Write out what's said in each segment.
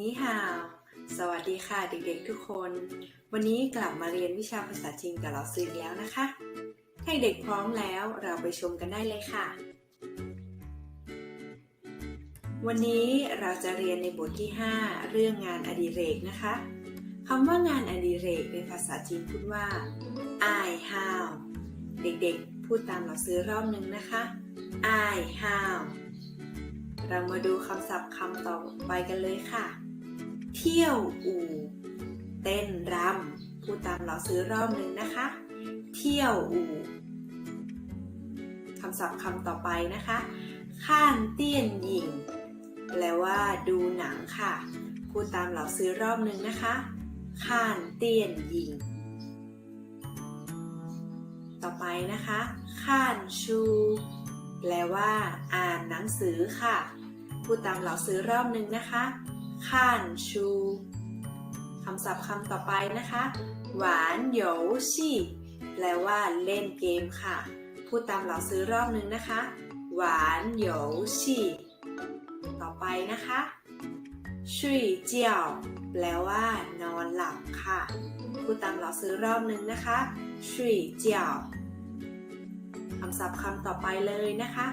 นี่ฮาว สวัสดีค่ะเด็กๆทุกคน วันนี้กลับมาเรียนวิชาภาษาจีนกับเราซื้ออกแล้วนะคะถ้เด็กพร้อมแล้วเราไปชมกันได้เลยค่ะ วันนี้เราจะเรียนในบทที่ 5 เรื่องงานอดิเรกนะคะคำว่างานอดิเรกในภาษาจีนพูดว่าอายฮาวเด็กๆ พูดตามเราซื้อรอบนึงนะคะอายฮาวเรามาดูคำศัพท์คำต่อไปกันเลยค่ะ ที่ยวอู่ เต้นรำพูดตามเราซื้อรอบหนึ่งนะคะ เที่ยวอู่คำศัพท์คำต่อไปนะคะข้านเตี้ยนหยิงแปลว่าดูหนังค่ะ พูดตามเราซื้อรอบหนึ่งนะคะข้านเตี้ยนหยิงต่อไปนะคะข้านชู แปลว่า อ่านหนังสือค่ะ พูดตามเราซื้อรอบหนึ่งนะคะ ข้านชูคำศัพท์คำต่อไปนะคะ หวานโหยชี่แปลว่าเล่นเกมค่ะ พูดตามเราซื้อรอบนึงนะคะ หวานโหยชี่ต่อไปนะคะชุยเจียวแปลว่านอนหลับค่ะ พูดตามเราซื้อรอบนึงนะคะชุยเจียวคำศัพท์คำต่อไปเลยนะคะ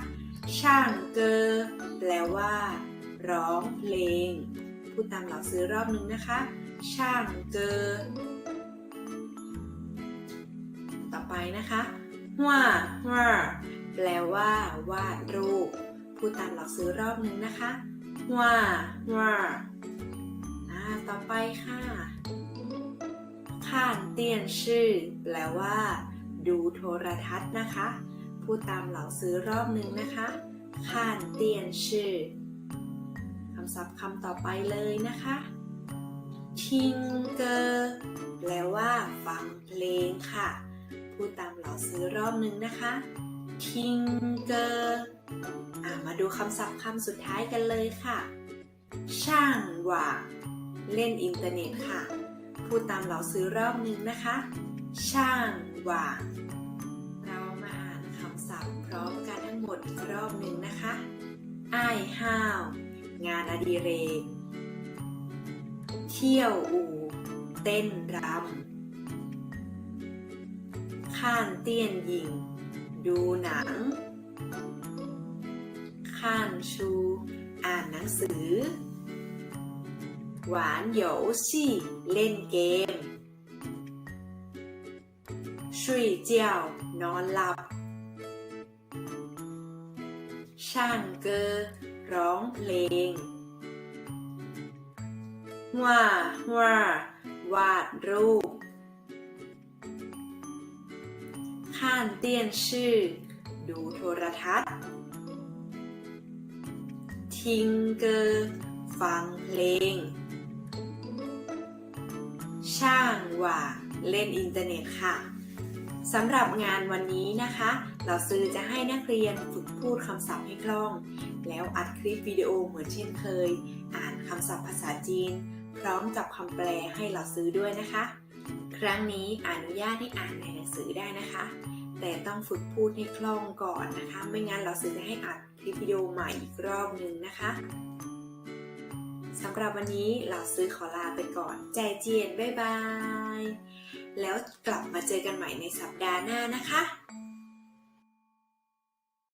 ช่างเกอแปลว่า ร้องเพลง พูดตามเราซื้อรอบนึงนะคะ ช่างเกอต่อไปนะคะว่าว่าแปลว่าวาดรูป พูดตามเราซื้อรอบนึงนะคะว่าว่าอ่าต่อไปค่ะข้านเตียนชื่อ แปลว่า ดูโทรทัศน์นะคะ พูดตามเราซื้อรอบนึงนะคะข้านเตียนชื่อำศัพท์คำต่อไปเลยนะคะทิงเกอร์แปลว่าฟังเพลงค่ะ พูดตามเราซื้อรอบนึงนะคะทิงเกอร์มาดูคำศัพท์คำสุดท้ายกันเลยค่ะ ช่างหว่างเล่นอินเทอร์เน็ตค่ะ พูดตามเราซื้อรอบนึงนะคะ ช่างหว่างเรามาอ่านคำศัพท์พร้อมกันทั้งหมดอีกรอบหนึ่งนะคะอ้ายห้าว งานอดิเรก เที่ยวอู่ เต้นรำข้านเตี้ยนหยิง ดูหนัง ข้านชู อ่านหนังสือ หวานโหยวชี่ เล่นเกมชุยเจียวนอนหลับช่างเกอ ร้องเพลงว่า ว่า วาดรูปข้านเตี้ยนชื่อ ดูโทรทัศน์ ทิงเกอฟังเพลง ช่างว่าเล่นอินเทอร์เน็ตค่ะ สำหรับงานวันนี้นะคะ เราซื้อจะให้นักเรียนฝึกพูดคำศัพท์ให้คล่อง แล้วอัดคลิปวิดีโอเหมือนเช่นเคย อ่านคำศัพท์ภาษาจีน พร้อมกับคำแปลให้เราซื้อด้วยนะคะ ครั้งนี้อนุญาตให้อ่านในหนังสือได้นะคะ แต่ต้องฝึกพูดให้คล่องก่อนนะคะ ไม่งั้นเราซื้อจะให้อัดคลิปวิดีโอใหม่อีกรอบหนึ่งนะคะสำหรับวันนี้เราซื้อขอลาไปก่อน ใจเจียน บ๊ายบาย แล้วกลับมาเจอกันใหม่ในสัปดาห์หน้านะคะ